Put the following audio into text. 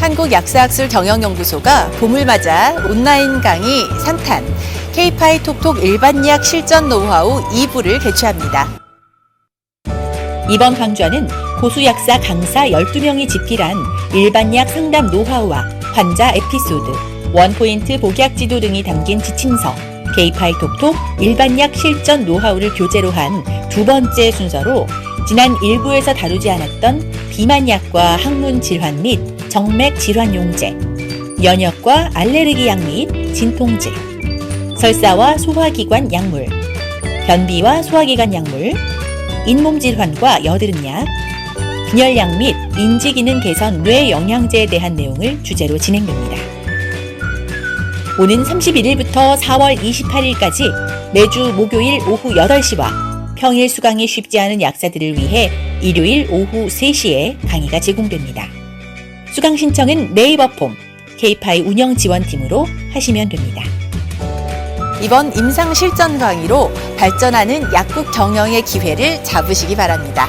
한국약사학술 경영연구소가 봄을 맞아 온라인 강의 산탄, K-파이 톡톡 일반약 실전 노하우 2부를 개최합니다. 이번 강좌는 고수약사 강사 12명이 집필한 일반약 상담 노하우와 환자 에피소드, 원포인트 복약 지도 등이 담긴 지침서, K-파이 톡톡 일반약 실전 노하우를 교재로 한 두 번째 순서로 지난 1부에서 다루지 않았던 비만약과 항문 질환 및 정맥 질환 용제, 연역과 알레르기 약 및 진통제, 설사와 소화기관 약물, 변비와 소화기관 약물, 잇몸 질환과 여드름약, 빈혈약 및 인지기능 개선 뇌 영양제에 대한 내용을 주제로 진행됩니다. 오는 31일부터 4월 28일까지 매주 목요일 오후 8시와 평일 수강이 쉽지 않은 약사들을 위해 일요일 오후 3시에 강의가 제공됩니다. 수강 신청은 네이버 폼 K-파이 운영 지원팀으로 하시면 됩니다. 이번 임상 실전 강의로 발전하는 약국 경영의 기회를 잡으시기 바랍니다.